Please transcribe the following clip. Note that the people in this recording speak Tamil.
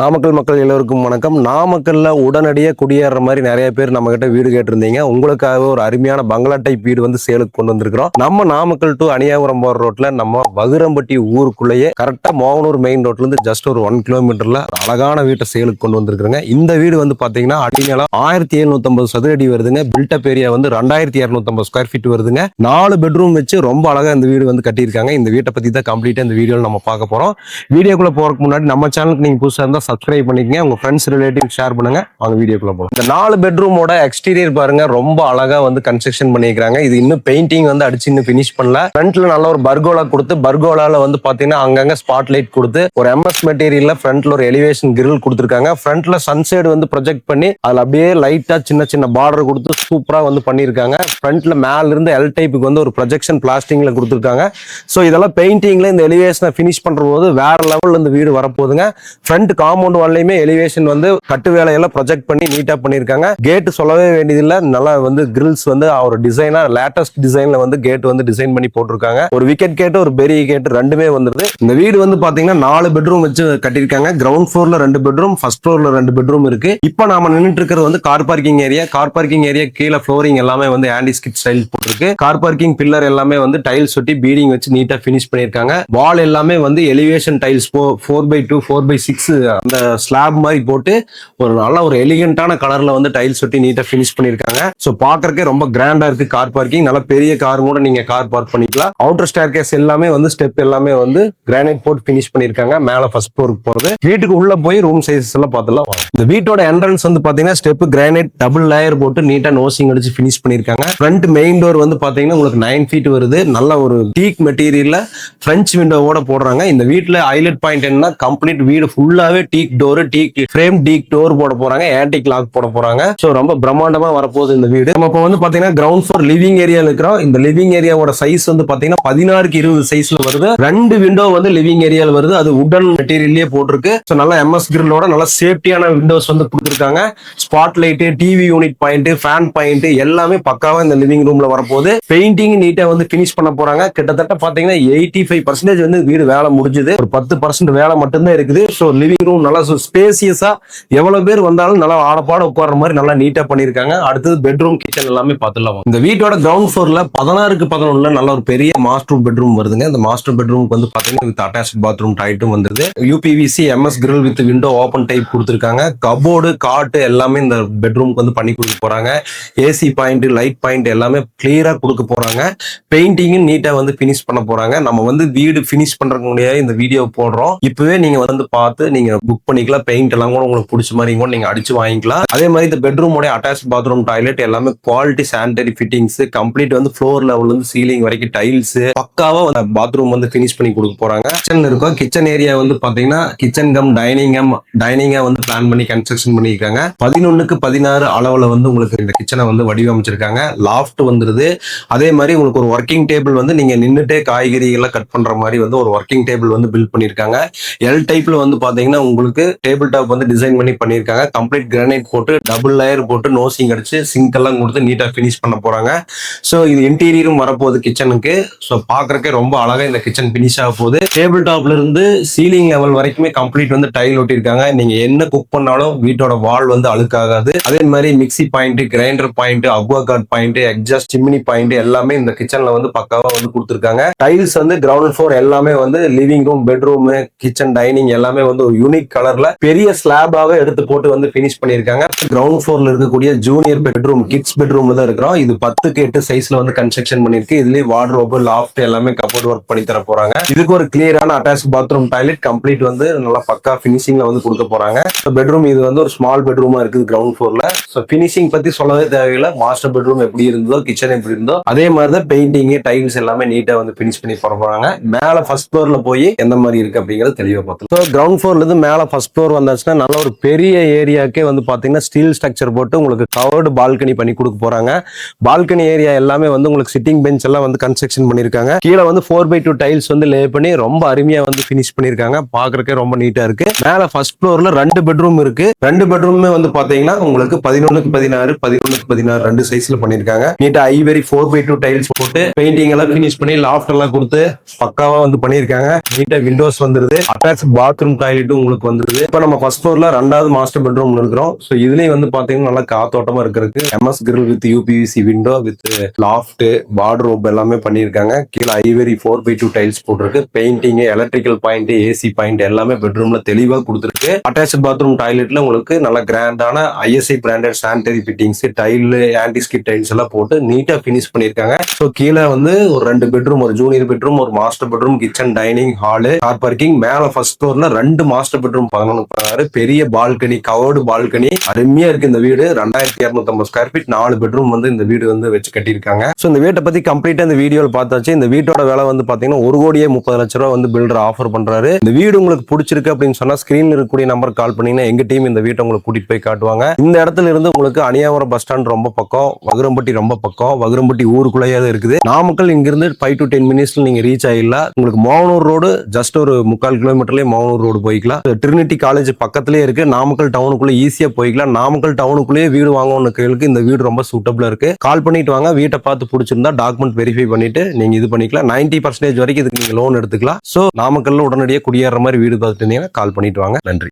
நாமக்கல் மக்கள் எல்லோருக்கும் வணக்கம். நாமக்கல்ல உடனடியாக குடியேற மாதிரி நிறைய பேர் நம்ம கிட்ட வீடு கேட்டிருந்தீங்க. உங்களுக்காக ஒரு அருமையான பங்களா டைப் வீடு வந்து சேலுக்கு கொண்டு வந்திருக்கிறோம். நம்ம நாமக்கல் டு அணியாபுரம் போற ரோட்ல நம்ம வகுரம்பட்டி ஊருக்குள்ளேயே கரெக்டா மோகனூர் மெயின் ரோட்ல இருந்து ஜஸ்ட் ஒரு ஒன் கிலோமீட்டர்ல அழகான வீட்டை சேலுக்கு கொண்டு வந்திருக்கிறோங்க. இந்த வீடு வந்து பாத்தீங்கன்னா அடிநிலம் ஆயிரத்தி எழுநூத்தம்பது சதுரடி வருதுங்க. பில்டப் ஏரியா வந்து ரெண்டாயிரத்தி இரநூத்தம்பது ஸ்கொயர் ஃபீட் வருதுங்க. நாலு பெட்ரூம் வச்சு ரொம்ப அழகா இந்த வீடு வந்து கட்டியிருக்காங்க. இந்த வீட்டை பத்தி தான் கம்ப்ளீட்டா இந்த வீடியோவில் நம்ம பார்க்க போறோம். வீடியோக்குள்ள போறதுக்கு முன்னாடி நம்ம சேனலுக்கு நீங்க புதுசாக இருந்தால் சப்ஸ்கிரைப் பண்ணிக்கங்க. உங்க ஃப்ரெண்ட்ஸ் ரிலேட்டிவ் ஷேர் பண்ணுங்க. அவங்க வீடியோக்குள்ள போகலாம் இந்த நாலு பெட்ரூமோட எக்ஸ்டீரியர் பாருங்க. ரொம்ப அழகா வந்து கன்ஸ்ட்ரக்ஷன் பண்ணியிருக்காங்க இது இன்னும் பெயிண்டிங் வந்து அடிச்சு இன்னும் ஃபினிஷ் பண்ணல. ஃப்ரண்ட்ல நல்ல ஒரு பர்கோலா கொடுத்து பர்கோலால வந்து பாத்தீங்கன்னா அங்கங்க ஸ்பாட் லைட் கொடுத்து ஒரு எம்எஸ் மெட்டீரியல்ல ஃப்ரண்ட்ல ஒரு எலிவேஷன் கிரில் கொடுத்துருக்காங்க. ஃப்ரண்ட்ல சன்சைடு வந்து ப்ரொஜெக்ட் பண்ணி அதுல அப்படியே லைட்டா சின்ன சின்ன பார்டர் கொடுத்து சூப்பரா வந்து பண்ணியிருக்காங்க. ஃப்ரண்ட்ல மேல இருந்து எல் டைப்புக்கு வந்து ஒரு ப்ரொஜெக்ஷன் பிளாஸ்டிங்ல கொடுத்துருக்காங்க. ஸோ இதெல்லாம் பெயிண்டிங்ல இந்த எலிவேஷனை ஃபினிஷ் பண்ற போது வேற லெவல்ல இந்த வீடு வரப்போகுதுங்க. ஃப்ரண்ட் காம்பவுண்ட் வால்லையுமே எலிவேஷன் வந்து கட்டு வேலையெல்லாம் ப்ரொஜெக்ட் பண்ணி நீட்டா பண்ணியிருக்காங்க. கேட் சொல்லவே வேண்டியதில்லை. நல்லா வந்து கிரில்ஸ் வந்து ஒரு டிசைனாக லேட்டஸ்ட் டிசைனில் வந்து கேட் வந்து டிசைன் பண்ணி போட்டிருக்காங்க. ஒரு விக்கெட் கேட்டு ஒரு பெரிய கேட் ரெண்டுமே வந்துருது. இந்த வீடு வந்து பார்த்தீங்கன்னா நாலு பெட்ரூம் வச்சு கட்டியிருக்காங்க. கிரவுண்ட் ஃப்ளோர்ல ரெண்டு பெட்ரூம் ஃபர்ஸ்ட் ஃப்ளோர்ல ரெண்டு பெட்ரூம் இருக்கு. இப்போ நாம நின்றுட்டு இருக்கிறது வந்து car parking area car parking area கீழே ஃப்ளோரிங் எல்லாமே வந்து ஆண்டி ஸ்கிட் ஸ்டைல் போட்டிருக்கு. கார் பார்க்கிங் பில்லர் எல்லாமே வந்து டைல்ஸ் ஒட்டி பீடிங் வச்சு நீட்டா ஃபினிஷ் பண்ணியிருக்காங்க. வால் எல்லாமே வந்து elevation tiles four by two four by six அந்த ஸ்லாப் மாதிரி போட்டு ஒரு நல்ல ஒரு எலிகண்டான கலர்ல வந்து டைல்ஸ் ஒட்டி நீட்டா ஃபினிஷ் பண்ணிருக்காங்க ஸோ பாக்குறக்கே ரொம்ப கிராண்டா இருக்கு கார் பார்க்கிங் நல்ல பெரிய கார் கூட நீங்க கார் பார்க் பண்ணிக்கலாம். அவுட்டர் ஸ்டேர் கேஸ் எல்லாமே வந்து ஸ்டெப் எல்லாமே வந்து கிரானைட் போட்டு ஃபினிஷ் பண்ணிருக்காங்க மேல ஃபர்ஸ்ட் ஃப்ளோருக்கு போறது. வீட்டுக்கு உள்ள போய் ரூம் சைஸஸ் எல்லாம் பார்த்துலாம் வாங்க. இந்த வீட்டோட என்ட்ரன்ஸ் வந்து பாத்தீங்கன்னா ஸ்டெப் கிரானைட் டபுள் லேயர் போட்டு நீட்டா நோசிங் அடிச்சு ஃபினிஷ் பண்ணியிருக்காங்க ஃப்ரண்ட் மெயின் டோர் வந்து பாத்தீங்கன்னா உங்களுக்கு நைன் ஃபீட் வருது. நல்ல ஒரு டீக் மெட்டீரியல்ல ஃப்ரெஞ்ச் விண்டோவோட போடுறாங்க. இந்த வீட்டுல ஹைலைட் பாயிண்ட் என்ன கம்ப்ளீட் வீடு ஃபுல்லாவே teak door teak frame teak door போட போறாங்க. ஆன்டிக் லாக் போட போறாங்க. சோ ரொம்ப பிரம்மாண்டமா வரப்போகுது இந்த வீடு. நம்ம இப்போ வந்து பாத்தீங்கன்னா கிரவுண்ட் ஃப்ளோர் லிவிங் ஏரியால இருக்கிறோம். இந்த லிவிங் ஏரியாவோட சைஸ் வந்து பாத்தீங்கன்னா பதினாறுக்கு இருபது சைஸ்ல வருது. ரெண்டு விண்டோ வந்து லிவிங் ஏரியால வருது. அது உடன் மெட்டீரியல்லே போட்டிருக்கு. ஸோ நல்லா எம்எஸ் கிரில்லோட நல்ல சேஃப்டியான விண்டோஸ் வந்து கொடுத்துருக்காங்க. Spot light TV unit point fan point எல்லாமே பக்காவா இந்த லிவிங் ரூம்ல வரப்போகுது. பெயிண்டிங் நீட்டா வந்து ஃபினிஷ் பண்ண போறாங்க. கிட்டத்தட்ட பாத்தீங்கன்னா எயிட்டி ஃபைவ் பர்சன்டேஜ் வந்து வீடு வேலை முடிஞ்சுது. ஒரு பத்து பர்சன்ட் வேலை மட்டும்தான் இருக்குது. ஸோ லிவிங் ரூம் நல்லா ஸ்பேசியஸா எவ்வளவு பேர் வந்தாலும் நல்லா ஆடப்பாட உட்கார்ற மாதிரி நல்லா நீட்டா பண்ணிருக்காங்க அடுத்தது பெட்ரூம் கிச்சன் எல்லாமே பார்த்துலாம் இந்த வீட்டோட கிரவுண்ட் ஃப்ளோர்ல பதினாறுக்கு பதினொன்னுல நல்ல ஒரு பெரிய மாஸ்டர் பெட்ரூம் வருதுங்க. இந்த மாஸ்டர் பெட்ரூமுக்கு வந்து பாத்தீங்கன்னா வித் அட்டாச் பாத்ரூம் டைட்டும் வந்துருது. UPVC MS grill with window open type கொடுத்துருக்காங்க. கபோர்டு காட்டு எல்லாமே இந்த பெட்ரூமுக்கு வந்து பண்ணி கொடுக்க போறாங்க. ஏசி பாயிண்ட் லைட் பாயிண்ட் எல்லாமே கிளியரா கொடுக்க போறாங்க. பெயிண்டிங்கும் நீட்டா வந்து ஃபினிஷ் பண்ண போறாங்க. நம்ம வந்து வீடு பினிஷ் பண்றதுக்கு முடியாது இந்த வீடியோ போடுறோம். இப்பவே நீங்க வந்து பார்த்து நீங்க புக் பண்ணிக்கலாம். பெயிண்ட் எல்லாம் கூட உங்களுக்கு பிடிச்ச மாதிரி கூட நீங்க அடிச்சு வாங்கிக்கலாம். அதே மாதிரி இந்த பெட்ரூமோட அட்டாச் பாத்ரூம் டாய்லெட் எல்லாமே குவாலிட்டி சானிடரி ஃபிட்டிங்ஸ் கம்ப்ளீட் வந்து ஃப்ளோர் லெவல் இருந்து சீலிங் வரைக்கும் டைல்ஸ் பக்காவா பாத்ரூம் வந்து ஃபினிஷ் பண்ணி கொடுக்க போறாங்க. கிச்சன் இருக்கும். கிச்சன் ஏரியா வந்து பாத்தீங்கன்னா கிச்சன் கம் டைனிங் கம் டைனிங்கா வந்து பிளான் பண்ணி கன்ஸ்ட்ரக்ஷன் பண்ணியிருக்காங்க. பதினொன்னுக்கு பதினாறு அளவுல வந்து உங்களுக்கு இந்த கிச்சனை வந்து வடிவமைச்சிருக்காங்க. லாஃப்ட் வந்துருது. அதே மாதிரி உங்களுக்கு ஒரு ஒர்க்கிங் டேபிள் வந்து நீங்க நின்றுட்டே காய்கறிகளை கட் பண்ற மாதிரி வந்து ஒரு ஒர்க்கிங் டேபிள் வந்து பில்ட் பண்ணியிருக்காங்க. எல் டைப்ல வந்து பாத்தீங்கன்னா உங்களுக்கு டேபிள் டாப் வந்து டிசைன் பண்ணி பண்ணிருக்காங்க கம்ப்ளீட் கிரானைட் போட்டு டபுள் லேயர் போட்டு நோசிங் அடிச்சு சிங்க் எல்லாம் கொடுத்து நீட்டா ஃபினிஷ் பண்ண போறாங்க. ஸோ இது இன்டீரியரும் வரப்போகுது கிச்சனுக்கு ஸோ பாக்குறக்கே ரொம்ப அழகா இந்த கிச்சன் ஃபினிஷ் ஆக போகுது. டேபிள் டாப்ல இருந்து சீலிங் லெவல் வரைக்குமே கம்ப்ளீட் வந்து டைல் ஒட்டியிருக்காங்க. நீங்க என்ன குக் பண்ணாலும் வீட்டோட வால் வந்து அழுக்காகாது. அதே மாதிரி mixie point grinder point aqua guard point exhaust chimney point எல்லாமே இந்த கிச்சன்ல வந்து பக்காவா வந்து கொடுத்துருக்காங்க. டைல்ஸ் வந்து கிரவுண்ட் ஃபுளோர் எல்லாமே வந்து living room bedroom kitchen dining எல்லாமே வந்து ஒரு யூனிக் கலர்ல பெரிய ஸ்லாபாவே எடுத்து போட்டு வந்து ஃபினிஷ் பண்ணிருக்காங்க கிரவுண்ட் ஃப்ளோர்ல இருக்கக்கூடிய ஜூனியர் பெட்ரூம் கிட்ஸ் பெட்ரூம் தான் இருக்கிறோம். இது பத்துக்கு எட்டு சைஸ்ல வந்து கன்ஸ்ட்ரக்ஷன் பண்ணிருக்கு இதுலயே வார்ட்ரோப் லாஃப்ட் எல்லாமே கபோர்ட் ஒர்க் பண்ணி தர போறாங்க. இதுக்கு ஒரு கிளியரான அட்டாச் பாத்ரூம் டாய்லெட் கம்ப்ளீட் வந்து நல்லா பக்கா பினிஷிங்ல வந்து கொடுக்க போறாங்க. பெட்ரூம் இது வந்து ஒரு ஸ்மால் பெட்ரூமா இருக்குது கிரவுண்ட் ஃப்ளோர்ல ஸோ பினிஷிங் பத்தி சொல்லவே தேவையில்லை. மாஸ்டர் பெட்ரூம் எப்படி இருந்ததோ கிச்சன் எப்படி இருந்தோ அதே மாதிரி தான் பெயிண்டிங் டைல்ஸ் எல்லாமே நீட்டா வந்து பினிஷ் பண்ணி போட போறாங்க. மேல ஃபர்ஸ்ட் ஃப்ளோர்ல போய் எந்த மாதிரி இருக்கு அப்படிங்கறது தெளிவா பார்த்தோம் ஸோ கிரவுண்ட் ஃப்ளோர்ல இருந்து மேல ஃபர்ஸ்ட் ஃப்ளோர் வந்தாச்சுன்னா நல்ல ஒரு பெரிய ஏரியாக்கே வந்து பாத்தீங்கன்னா ஸ்டீல் ஸ்ட்ரக்சர் போட்டு உங்களுக்கு கவர்டு பால்கனி பண்ணி கொடுக்க போறாங்க. பால்கனி ஏரியா எல்லாமே வந்து உங்களுக்கு சிட்டிங் பெஞ்ச் எல்லாம் வந்து கன்ஸ்ட்ரக்ஷன் பண்ணிருக்காங்க. கீழே வந்து ஃபோர் பை டூ டைல்ஸ் வந்து லே பண்ணி ரொம்ப அருமையா வந்து பினிஷ் பண்ணிருக்காங்க. பாக்குறதுக்கே ரொம்ப நீட்டா இருக்கு. மேல ஃபர்ஸ்ட் ஃப்ளோர்ல ரெண்டு பெட்ரூம் இருக்கு. ரெண்டு பெட்ரூமே வந்து பாத்தீங்கன்னா உங்களுக்கு பதினொன்னுக்கு பதினாறு பதினொன்னுக்கு பதினாறு ரெண்டு சைஸ்ல பண்ணிருக்காங்க. நீட்டா ivory four by two tiles போட்டு பெயிண்டிங் எல்லாம் பினிஷ் பண்ணி லாஃப்ட் எல்லாம் கொடுத்து பக்காவா வந்து பண்ணிருக்காங்க. நீட்டா விண்டோஸ் வந்துருது. அட்டாச் பாத்ரூம் டாய்லெட்டும் உங்களுக்கு வந்துருது. இப்போ நம்ம ஃபர்ஸ்ட் ஃப்ளோர்ல ரெண்டாவது மாஸ்டர் பெட்ரூம் இருக்கிறோம். ஸோ இதுலயும் வந்து பாத்தீங்கன்னா நல்லா காத்தோட்டமா இருக்கிறதுக்கு MS grill with UPVC window with loft wardrobe எல்லாமே பண்ணியிருக்காங்க கீழே ivory four by two tiles போட்டிருக்கு. Painting electrical point AC point எல்லாமே பெட்ரூம்ல தெளிவா கொடுத்துருக்கு. அட்டாச் பாத்ரூம் பட்ஜெட்ல உங்களுக்கு நல்ல கிராண்டான ISI branded sanitary fittings tile anti skid tiles எல்லாம் போட்டு நீட்டா பினிஷ் பண்ணிருக்காங்க ஸோ கீழே வந்து ஒரு ரெண்டு பெட்ரூம் ஒரு ஜூனியர் பெட்ரூம் ஒரு master bedroom kitchen dining hall car parking மேல ஃபர்ஸ்ட் ஃபுளோர்ல ரெண்டு மாஸ்டர் பெட்ரூம் பதினொன்று பெரிய பால்கனி கவர்டு பால்கனி அருமையா இருக்கு இந்த வீடு. ரெண்டாயிரத்தி இரநூத்தம்பது ஸ்கொயர் ஃபீட் நாலு பெட்ரூம் வந்து இந்த வீடு வந்து வச்சு கட்டியிருக்காங்க. ஸோ இந்த வீட்டை பத்தி கம்ப்ளீட்டா இந்த வீடியோவில் பார்த்தாச்சு. இந்த வீட்டோட விலை வந்து பாத்தீங்கன்னா ஒரு கோடியே முப்பது லட்ச ரூபா வந்து பில்டர் ஆஃபர் பண்றாரு. இந்த வீடு உங்களுக்கு பிடிச்சிருக்கு அப்படின்னு சொன்னா ஸ்கிரீன்ல இருக்கக்கூடிய நம்பர் கால் பண்ணீங்கன்னா எங்க டீம் இந்த வீட்டை உங்களுக்கு கூட்டிட்டு போய் காட்டுவாங்க. இந்த இடத்துல இருந்து உங்களுக்கு அணியாவரம் பஸ் ஸ்டாண்ட் ரொம்ப பக்கம் வகுரம்பட்டி ரொம்ப பக்கம் வகுரம்பட்டி ஊருக்குள்ளேயே தான் இருக்குது. நாமக்கல் இங்கிருந்து ஃபைவ் டு டென் மினிட்ஸ்ல நீங்க ரீச் ஆகிடலாம் உங்களுக்கு மோகனூர் ரோடு ஜஸ்ட் ஒரு முக்கால் கிலோமீட்டர்லயே மோகனூர் ரோடு போய்க்கலாம். ட்ரினிட்டி காலேஜ் பக்கத்துலயே இருக்கு. நாமக்கல் டவுனுக்குள்ள ஈஸியா போய்க்கலாம். நாமக்கல் டவுனுக்குள்ளேயே வீடு வாங்கணுக்கிறதுக்கு இந்த வீடு ரொம்ப சூட்டபிளா இருக்கு. கால் பண்ணிட்டு வாங்க. வீட்டை பார்த்து பிடிச்சிருந்தா டாக்குமெண்ட் வெரிஃபை பண்ணிட்டு நீங்க இது பண்ணிக்கலாம். 90% பர்சன்டேஜ் வரைக்கும் இதுக்கு நீங்க லோன் எடுத்துக்கலாம். சோ நாமக்கல்ல உடனடியாக குடியேற மாதிரி வீடு பார்த்துட்டு கால் பண்ணிட்டு வாங்க. நன்றி.